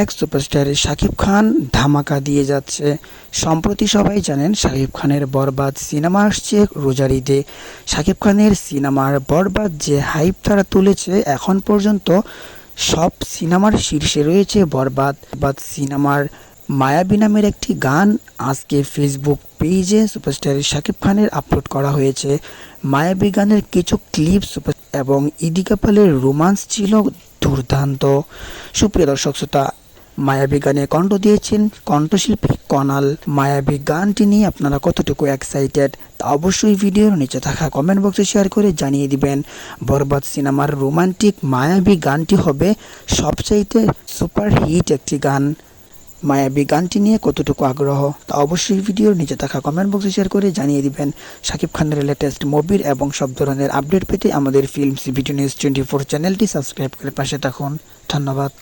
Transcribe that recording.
এক সুপারস্টারে শাকিব খান ধামাকা দিয়ে যাচ্ছে। সম্প্রতি সবাই জানেন শাকিব খানের বরবাদ সিনেমা আসছে রোজার ঈদে। শাকিব খানের সিনেমার বরবাদ যে হাইপ তারা তুলেছে, এখন পর্যন্ত সব সিনেমার শীর্ষে রয়েছে বরবাদ। বরবাদ সিনেমার মায়াবী নামের একটি গান আজকে ফেসবুক পেজে সুপারস্টার শাকিব খানের আপলোড করা হয়েছে। মায়াবী গানের কিছু ক্লিপ সুপার এবং ইদি কাপালের রোমান্স ছিল দুর্দান্ত। সুপ্রিয় দর্শক শ্রোতা, মায়াবী গানে কণ্ঠ দিয়েছেন কণ্ঠশিল্পী কনাল। মায়াবী গানটি নিয়ে আপনারা কতটুকু এক্সাইটেড তা অবশ্যই ভিডিওর নিচে থাকা কমেন্ট বক্সে শেয়ার করে জানিয়ে দিবেন। বরবাদ সিনেমার রোমান্টিক মায়াবী গানটি হবে সবচাইতে সুপার হিট একটি গান। মায়াবী গানটি নিয়ে কতটুকু আগ্রহ, তা অবশ্যই ভিডিওর নিচে থাকা কমেন্ট বক্সে শেয়ার করে জানিয়ে দিবেন। শাকিব খানের লেটেস্ট মুভির এবং সব ধরনের আপডেট পেতে আমাদের films video news twenty four চ্যানেলটি সাবস্ক্রাইব করে পাশে থাকুন। ধন্যবাদ।